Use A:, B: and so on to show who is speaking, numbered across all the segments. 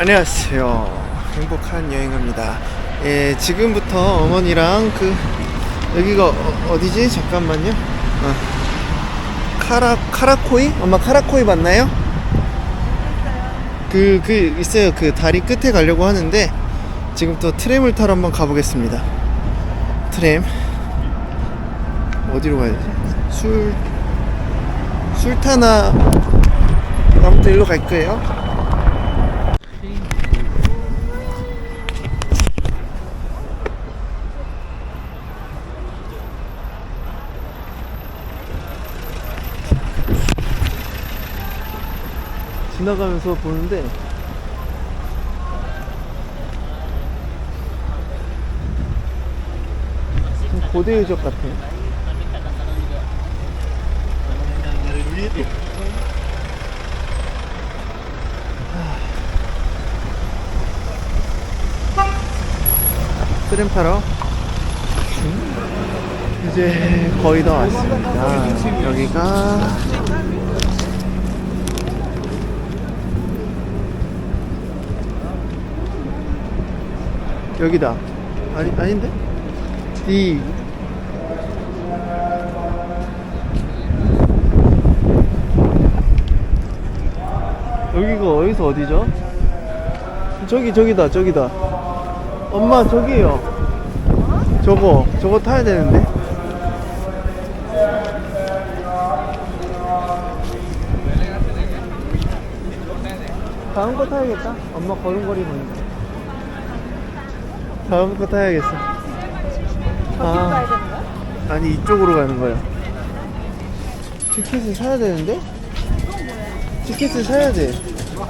A: 안녕하세요. 행복한 여행입니다. 예, 지금부터 어머니랑 그 여기가 어, 디지 잠깐만요. 어. 카라 카라코이? 엄마 카라코이 맞나요? 그, 그 있어요. 그 다리 끝에 가려고 하는데 지금부터 트램을 타러 한번 가보겠습니다. 트램 어디로 가야 되지? 술 술타나 아무튼 일로 갈 거예요. 지나가면서 보는데 좀 고대 유적 같아. 트램 타러 이제 거의 다 왔습니다. 여기가 여기다. 아니 아닌데? D 여기가 어디서 어디죠? 저기 저기다 저기다. 엄마 저기요. 저거 저거 타야 되는데. 다음 거 타야겠다. 엄마 걸음걸이 보니까. 다음 거 타야겠어. 아, 아니 이쪽으로 가는 거야. 티켓을 사야 되는데? 티켓을 사야 돼. 어.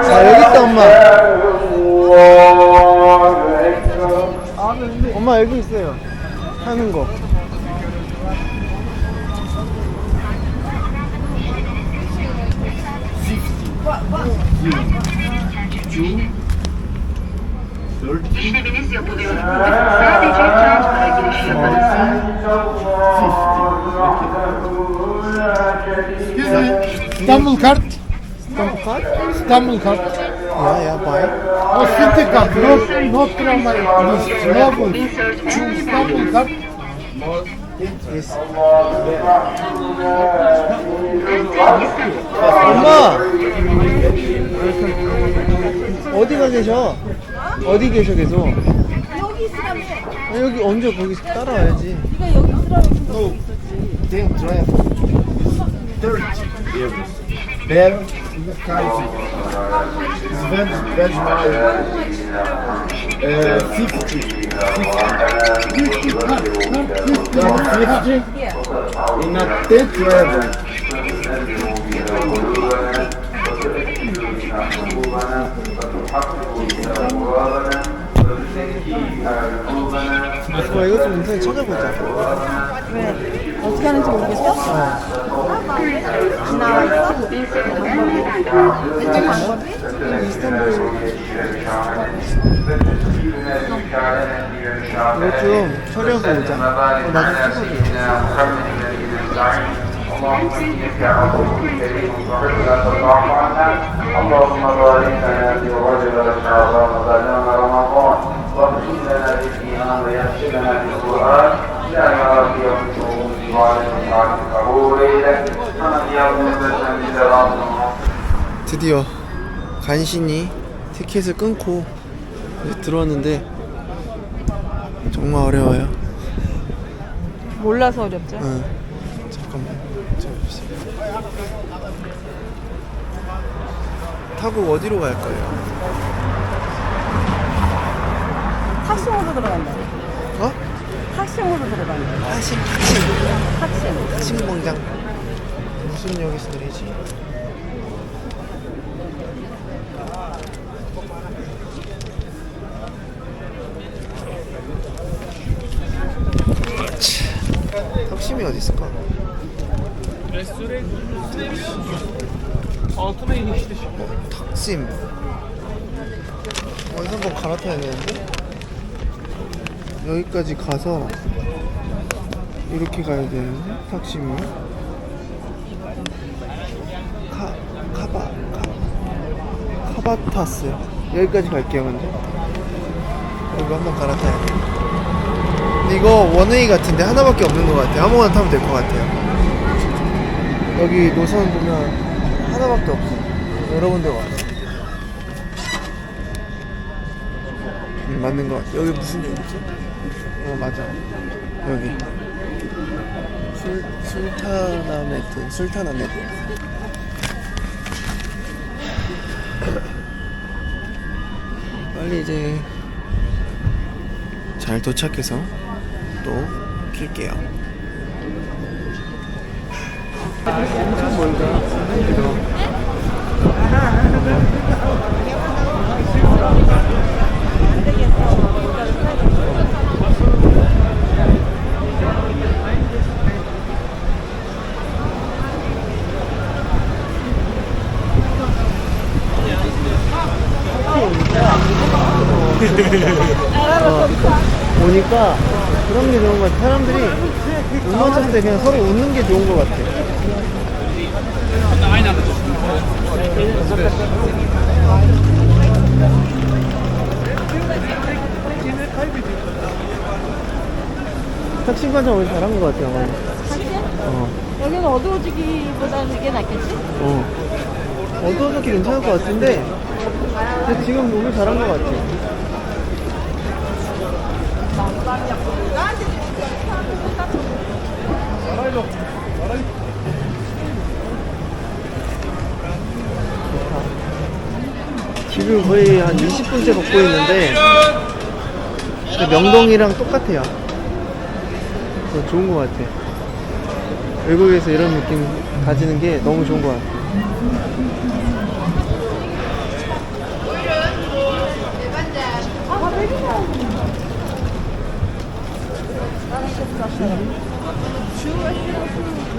A: 아 여기 있다 엄마. 엄마 여기 있어요. 타는 거.
B: İşleminiz yapılıyor. Sadece transfera girişi yapın.
C: İstanbul kart.
A: İstanbul kart?
C: İstanbul kart.
A: Ya ya bay.
C: O city kart. Not, not tramvay. Normal. İstanbul kart.
A: 엄마! 어디가 계셔? 어디 계셔 계속?
D: 여기 있으라며.
A: 아, 여기 언제 거기 따라와야지.
D: 네가 여기 있으라고
C: Then drive. Third. There in das Kaiser. Sven Benjamin. Äh, 50. 50. 50. 50. In a dead level.
A: وتحقق ثوابنا 와 이것 좀 인터넷 찾아보자.
D: 왜? 어떻게 하는지 모르겠어? 나와 있어? 이쪽 방법이?
A: 이것 좀 처리하고 오자. 어, 나좀 찍어줘.
E: اللهم انك عفو كريم تحب ان تضاعف عنا اللهم بارك لنا في رجب شعبان وبلغنا رمضان واغفر لنا بالايمان ويسر لنا بالقران لا نرى في يوم الشهور وعلى ساعه قبول اليك فمن يوم تسلم
A: 드디어 간신히 티켓을 끊고 이제 들어왔는데 정말 어려워요.
D: 몰라서 어렵죠.
A: 응. 잠깐만. 잠시만요. 타고 어디로 갈 거예요?
D: 탁싱으로 들어간다.
A: 어?
D: 탁싱으로 들어간다.
A: 하신 하신
D: 탁싱.
A: 하신 공장 무슨 역에서 내리지? 차, 덕심이 어디 있을까? 탁심 어디서 한번 갈아타야 되는데 여기까지 가서 이렇게 가야 되는데 탁시면 카 카바 카 카바타스. 여기까지 갈게요 먼저. 이거 한번 갈아타야 돼. 근데 이거 원웨이 같은데 하나밖에 없는 것 같아요. 아무거나 타면 될 것 같아요. 여기 노선 보면 하나밖에 없어. 여러분들 와요 맞는 것 같아. 여기 무슨 데였지? 어 맞아. 여기. 술, 술타나메트 술타나메트 빨리 이제 잘 도착해서 또 킬게요. 엄청 멀다 오니까 그런 게 좋은 것 같아. 사람들이 쳤을 때 그냥 서로 웃는 게 좋은 것 같아. 탁신 관장 오늘 잘한 것 같아, 어머니. 어,
D: 여기는 어두워지기보다는 이게 낫겠지?
A: 어. 어두워졌기 괜찮을 것 같은데, 근데 지금 오늘 잘한 것 같아. 지금 거의 한 20분째 걷고 있는데 근데 명동이랑 똑같아요. 그거 좋은 것 같아. 외국에서 이런 느낌 가지는 게 너무 좋은 것 같아.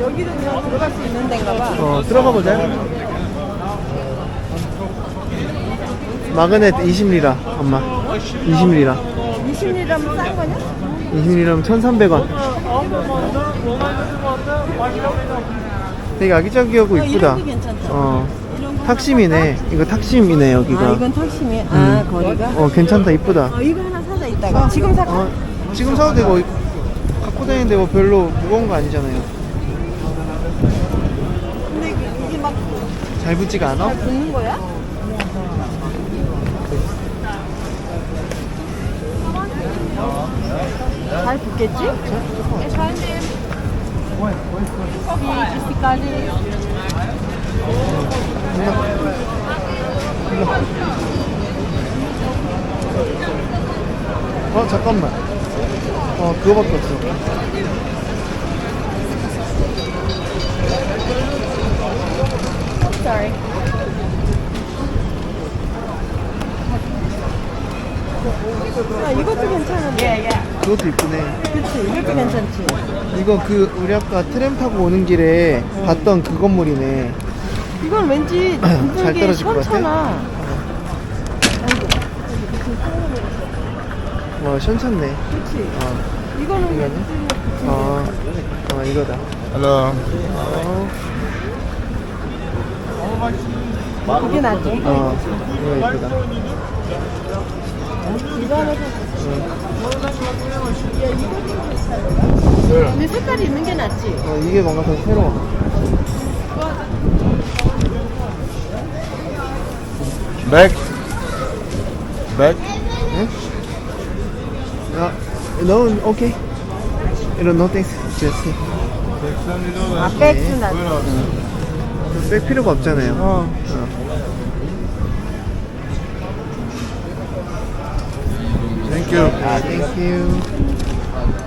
D: 여기도 그냥 들어갈 수 있는 데인가 봐.
A: 어, 들어가 보자. 마그넷 20리라, 엄마. 20리라.
D: 20리라면 싼 거냐?
A: 20리라면 1,300원. 되게 아기자기하고
D: 어,
A: 이쁘다.
D: 이런 거 괜찮다.
A: 어. 탁심이네. 이거 탁심이네, 여기가.
D: 아, 이건 탁심이. 아,
A: 음.
D: 거기가?
A: 어, 괜찮다, 이쁘다.
D: 어, 이거 하나 사자, 이따가. 지금 살까?
A: 어, 지금 사도 되고, 갖고 다니는데 뭐 별로 무거운 거 아니잖아요.
D: 근데 이게, 막
A: 잘 붙지가 않아?
D: 붙는 거야? 비스까지
A: 어, 잠깐만. 어, 그거밖에 없어.
D: Sorry. 아, 이것도 괜찮은데.
A: 그것도 이쁘네.
D: 그치, 이것도 괜찮지.
A: 이거 그, 우리 아까 트램 타고 오는 길에 봤던 그 건물이네.
D: 이건 왠지
A: 잘
D: 이게
A: 떨어질 것 같아?
D: 현찮아.
A: 와, 시원찮네.
D: 그치.
A: 어,
D: 이거는
A: 이거는? 어, 어, 이거다.
C: Hello.
A: 어,
D: 이게 낫지.
A: 어, 이거 이쁘다.
D: 근데 색깔이 있는 게 낫지.
A: 어, 이게 뭔가 더 새로워.
C: Back.
A: 야, no, okay. 이런 no thanks. just.
D: 아, 낫지.
A: 뺄 필요가 없잖아요.
D: 어.
C: Thank you.
A: 아, thank you.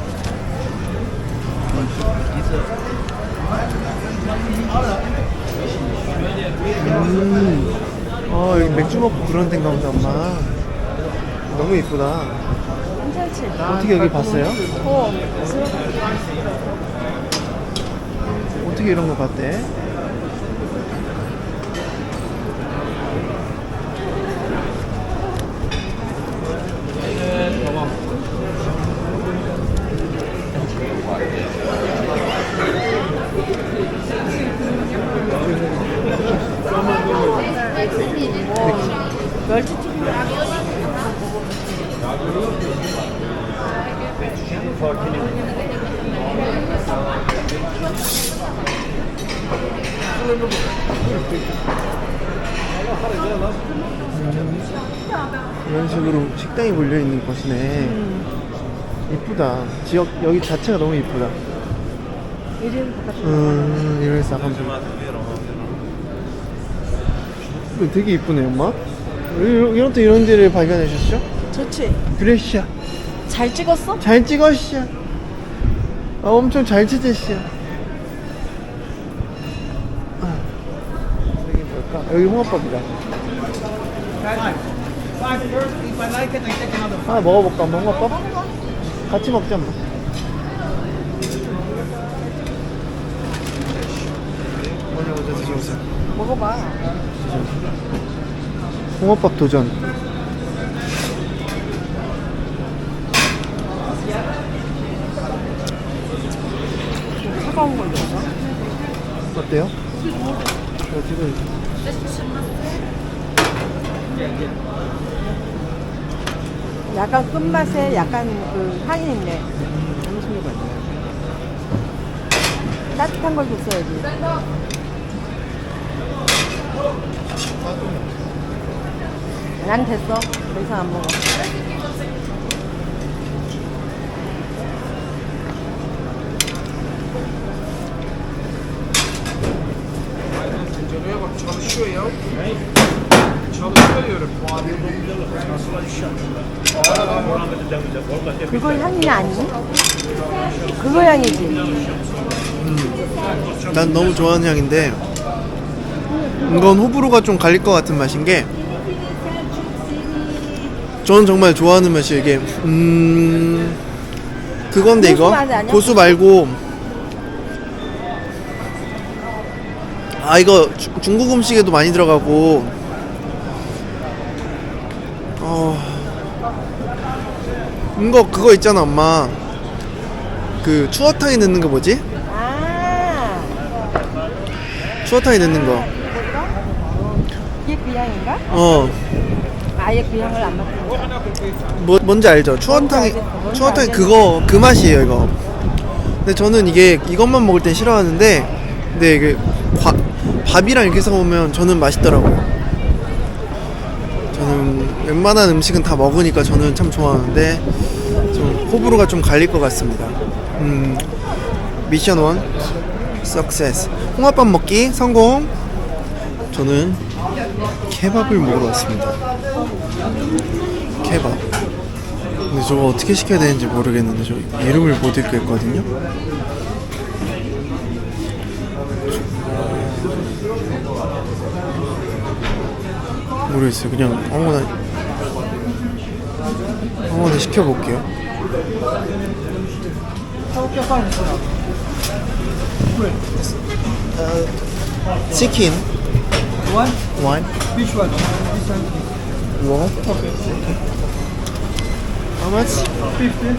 A: 음, 어, 여기 맥주 먹고 그런 데인가 보다, 엄마. 너무 이쁘다. 어떻게 여기 봤어요?
D: 어.
A: 어떻게 이런 거 봤대? 이런 식으로 식당이 몰려 있는 곳이네. 이쁘다. 지역 여기 자체가 너무 이쁘다. 음, 이럴싸한. 그 되게 이쁘네, 엄마. 이런, 이런 또 이런 데를 발견하셨죠?
D: 좋지.
A: 그레시아.
D: 잘 찍었어?
A: 잘 찍었시야. 아, 엄청 잘 찍으시야. 아, 여기 뭘까? 여기 홍합밥이다. 하나 먹어볼까? 한번 홍합밥? 같이 먹자, 뭐. 먼저 먼저 드셔보세요.
D: 먹어봐.
A: 홍합밥 도전.
D: 차가운 걸 먹어.
A: 어때요? 저 지금
D: 약간 끝맛에 약간 그 향이 있네.
A: 향신료가 있네.
D: 따뜻한 걸 줬어야지. 난 됐어. 더 이상 안 먹어. 그거 향이 아니니? 그거 향이지.
A: 난 너무 좋아하는 향인데 이건 호불호가 좀 갈릴 것 같은 맛인 게 저는 정말 좋아하는 맛이 이게. 음 그건데
D: 고수
A: 이거
D: 맛이 아니야?
A: 고수 말고. 아 이거 주- 중국 음식에도 많이 들어가고. 어. 이거 그거 있잖아 엄마. 그 추어탕에 넣는 거 뭐지?
D: 아,
A: 추어탕에 넣는 거.
D: 이게 그 향인가?
A: 어,
D: 아예 그 향을 안 거야.
A: 뭐, 뭔지 알죠? 추어탕이, 추어탕이. 그거, 그 맛이에요, 이거. 근데 저는 이게, 이것만 먹을 땐 싫어하는데, 근데 이게, 과, 밥이랑 이렇게 먹으면 저는 맛있더라고요. 저는 웬만한 음식은 다 먹으니까 저는 참 좋아하는데, 좀 호불호가 좀 갈릴 것 같습니다. 음, 미션 원, 석세스. 홍합밥 먹기 성공! 저는 케밥을 먹으러 왔습니다. 케밥. 근데 저거 어떻게 시켜야 되는지 모르겠는데 저 이름을 못 읽겠거든요. 모르겠어요. 그냥 아무거나 아무거나 시켜볼게요. 어, 치킨.
C: One?
A: One.
C: Which one? This one.
A: One. How much?
C: 15.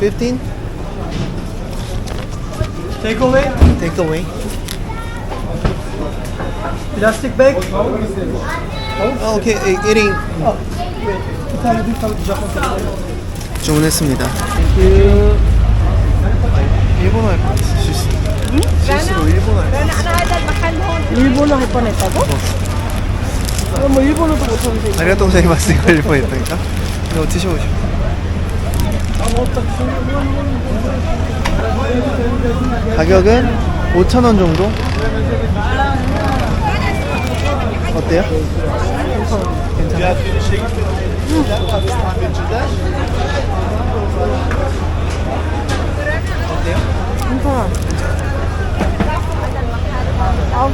A: Fifteen.
C: Take away.
A: Take away.
C: Plastic bag.
A: 아, 오케이. 이- 1인
C: Bir tane bir tane Japon tabağı.
A: 주문했습니다. 일본어 할 뻔했어. 실수. 실수로 일본어.
D: 일본어 할 뻔했다고? 어, 뭐 일본어도 못하는데.
A: 다리가 동생이 봤으니까 일 뻔했다니까. 이거 드셔보시오. 가격은 5,000원 정도? 어때요? 괜찮아요?
D: 괜찮아.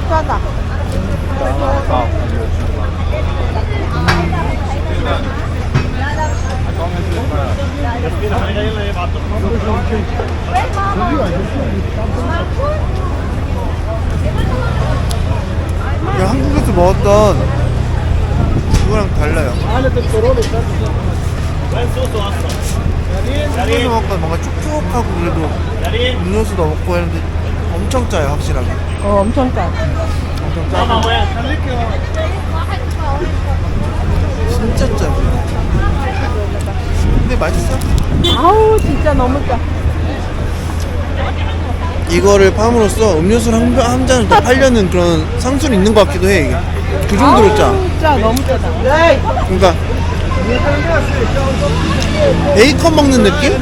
D: 싸다.
A: 야, 한국에서 먹었던 그거랑 달라요. 한국에서 먹었던 뭔가 촉촉하고 그래도 음료수도 먹고 했는데 엄청 짜요, 확실하게.
D: 어, 엄청 짜.
A: 엄청 짜고. 진짜 짜요. 근데 맛있어.
D: 아우 진짜 너무 짜.
A: 이거를 팜으로써 음료수를 한, 한 잔을 더 팔려는 그런 상술이 있는 것 같기도 해 이게 그 정도로 짜
D: 진짜 너무 짜다.
A: 그러니까 베이컨 먹는 느낌?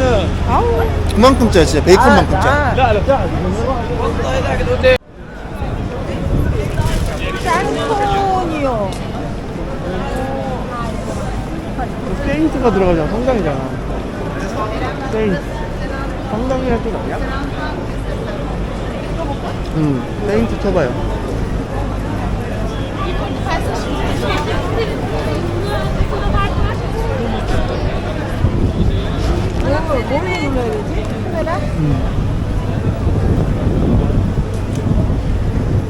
A: 그만큼 짜 진짜 베이컨만큼
D: 아,
A: 짜
D: 짠톤이요.
A: 세인트가 들어가잖아 성당이잖아 세인트 성당이랄 줄 아냐? 응 세인트 쳐봐요
D: 뭘, 뭘로 눌러야 되지? 카메라?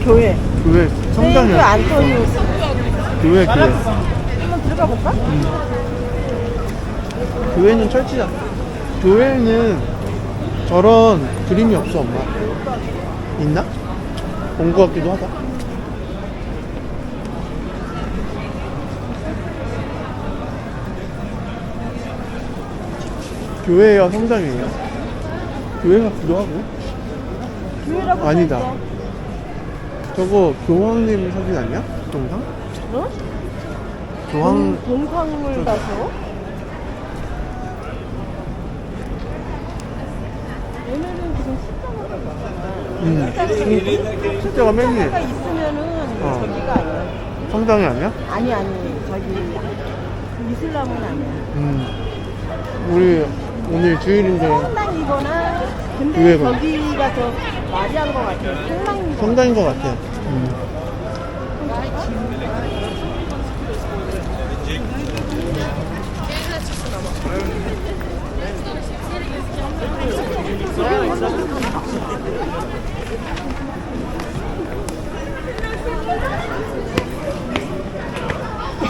D: 교회.
A: 교회
D: 세인트
A: 성당이야
D: 안토니우스.
A: 교회 교회
D: 한번 들어가 볼까?
A: 교회는 철치잖아 교회는 저런 그림이 없어 엄마 있나? 본 것 같기도 하다 교회예요 성당이에요 교회 같기도 하고
D: 교회라고
A: 아니다.
D: 써있어.
A: 저거 교황님 사진 아니야? 동상?
D: 어?
A: 교황
D: 동- 동상을 가서 얘네는 지금 숫자가
A: 음. 숫자가 맨 위에
D: 숫자가 있으면은
A: 어.
D: 저기가 아니야.
A: 성당이 아니야?
D: 아니 아니 저기 이슬람은 아니야.
A: 음. 우리 오늘 주일인데
D: 성당 이거나 근데
A: 교회가.
D: 저기가 더 마리아인 것 같아. 성당인 것
A: 성당인 것 같아.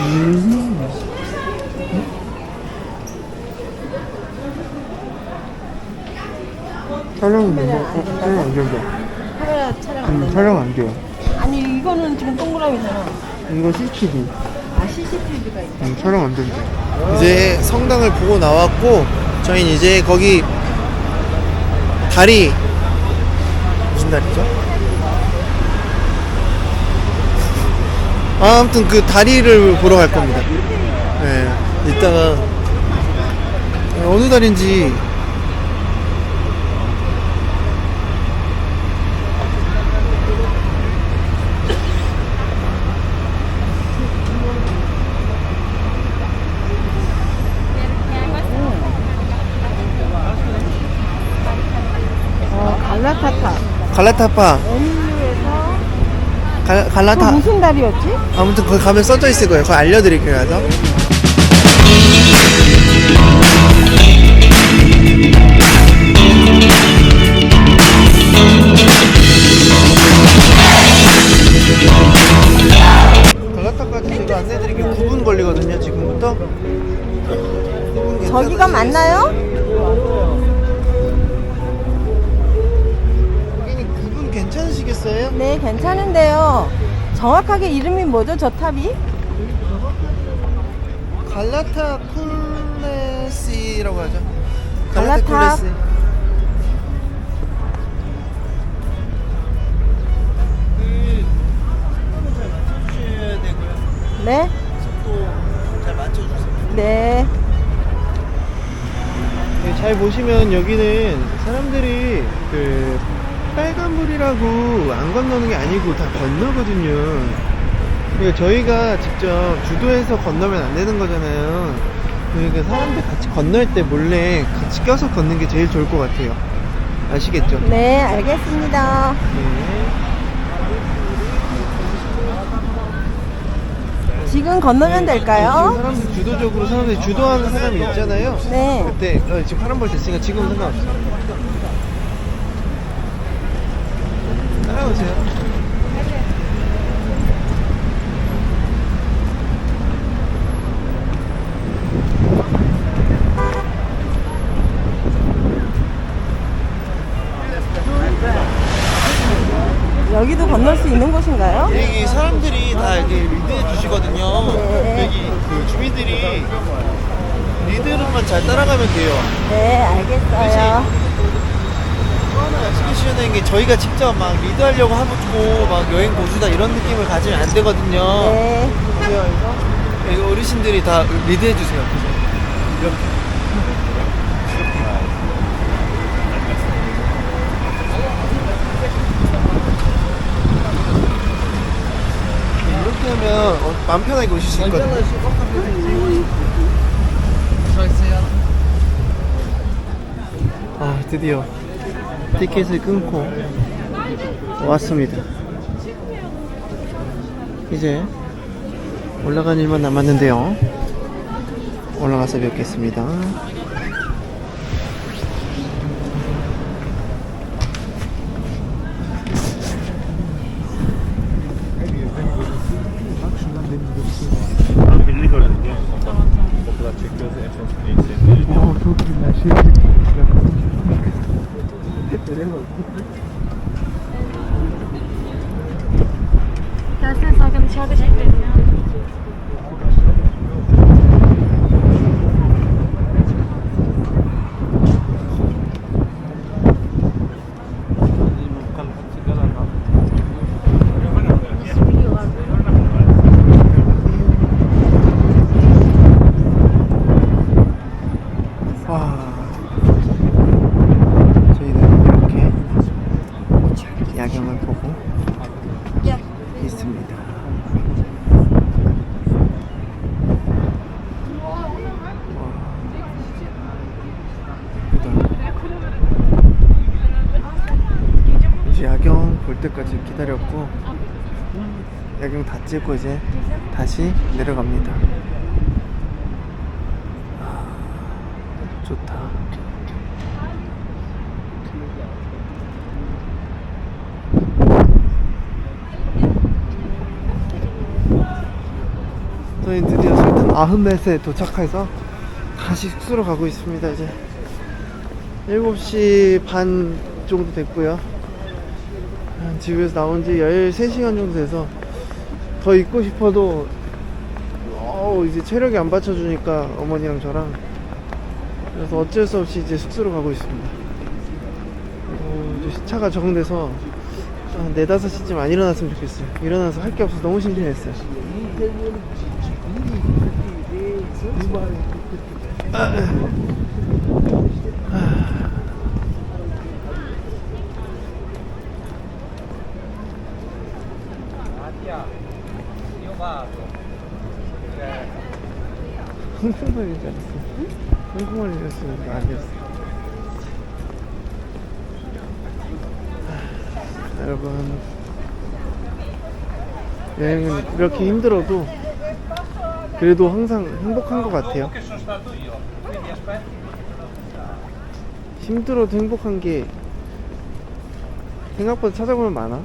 A: 음. 촬영 안 돼요? 어, 촬영 안 된다.
D: 카메라 촬영 안
A: 음,
D: 된다.
A: 촬영 안 돼요.
D: 아니 이거는 지금 동그라미잖아.
A: 이거 CCTV.
D: 아 CCTV가 있다.
A: 음, 촬영 안 된대. 이제 성당을 보고 나왔고 저희는 이제 거기 다리 무슨 다리죠? 아, 아무튼 그 다리를 보러 갈 겁니다. 네, 이따가 어느 다리인지
D: 어
A: 갈라타파 갈,
D: 그
A: 갈라타
D: 무슨 다리였지?
A: 아무튼 거기 가면 써져 있을 거예요. 그거 알려드릴게요. 그래서 갈라타까지 제가 안내드리기 9분 걸리거든요. 지금부터. 9분
D: 저기가? 맞나요? 네 괜찮은데요. 정확하게 이름이 뭐죠 저 탑이?
A: 갈라타 쿨레시라고 하죠.
D: 갈라타.
A: 쿨레시.
D: 네.
A: 속도 잘 맞춰주세요.
D: 네.
A: 네, 잘 보시면 여기는 사람들이 그 빨간불이라고 안 건너는 게 아니고 다 건너거든요. 그러니까 저희가 직접 주도해서 건너면 안 되는 거잖아요. 그러니까 사람들 같이 건널 때 몰래 같이 껴서 걷는 게 제일 좋을 것 같아요. 아시겠죠?
D: 네 알겠습니다.
A: 네.
D: 지금 건너면
A: 지금
D: 될까요?
A: 사람들 주도적으로 사람들이 주도하는 사람이 있잖아요.
D: 네.
A: 그때 어, 지금 파란불 됐으니까 지금 은 상관없어. 따라오세요.
D: 여기도 건널 수 있는 곳인가요?
A: 여기 사람들이 다 이렇게 리드해 주시거든요.
D: 네.
A: 여기 그 주민들이 리드로만 잘 따라가면 돼요.
D: 네 알겠어요.
A: 또 하나 약속해 주셔야 게 저희가 직접 막 리드하려고 하고 막 여행 고수다 이런 느낌을 가지면 안 되거든요.
D: 네.
A: 보세요 이거. 이거 어르신들이 다 리드해 주세요. 이렇게. 이렇게 하면 어, 마음 편하게 오실 수 있거든요. 아 드디어 티켓을 끊고 왔습니다. 이제 올라간 일만 남았는데요. 올라가서 뵙겠습니다.
C: 어, 저기 날씨
A: Nereye bak? Gelsene Serkan içeride çekmeyelim. 와. 이제 야경 볼 때까지 기다렸고 야경 다 찍고 이제 다시 내려갑니다. 좋다. 저희 드디어 술탄 아흐멧에 도착해서 다시 숙소로 가고 있습니다. 이제 7시 반 정도 됐고요. 한 집에서 나온 지 13시간 정도 돼서 더 있고 싶어도 어우, 이제 체력이 안 받쳐주니까 어머니랑 저랑 그래서 어쩔 수 없이 이제 숙소로 가고 있습니다. 어, 시차가 적응돼서 한 4, 5시쯤 안 일어났으면 좋겠어요. 일어나서 할 게 없어서 너무 심심했어요. 한국말인 줄 알았어. 한국말이었으면 아니었어. 하, 여러분, 여행은 이렇게 힘들어도 그래도 항상 행복한 것 같아요. 힘들어도 행복한 게 생각보다 찾아보면 많아.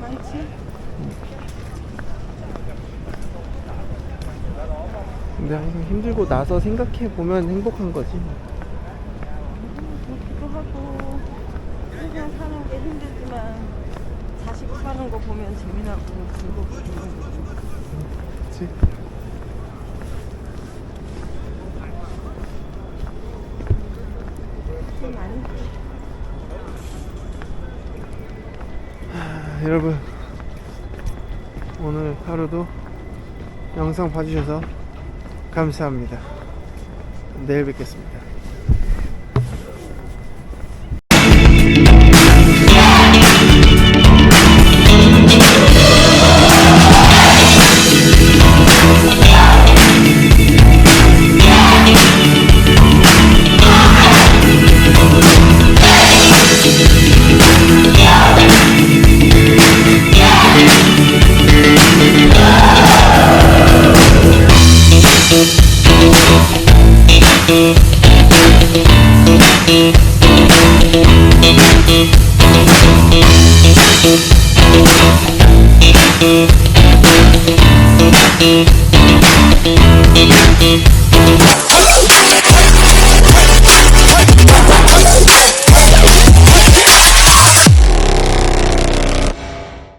D: 많지?
A: 근데 항상 힘들고 나서 생각해 보면 행복한 거지.
D: 그렇기도 하고 세상 사는 게 힘들지만 자식 사는 거 보면 재미나고 즐겁고.
A: 그치?
D: 좀 많이
A: 아, 여러분 오늘 하루도 영상 봐주셔서 감사합니다. 내일 뵙겠습니다.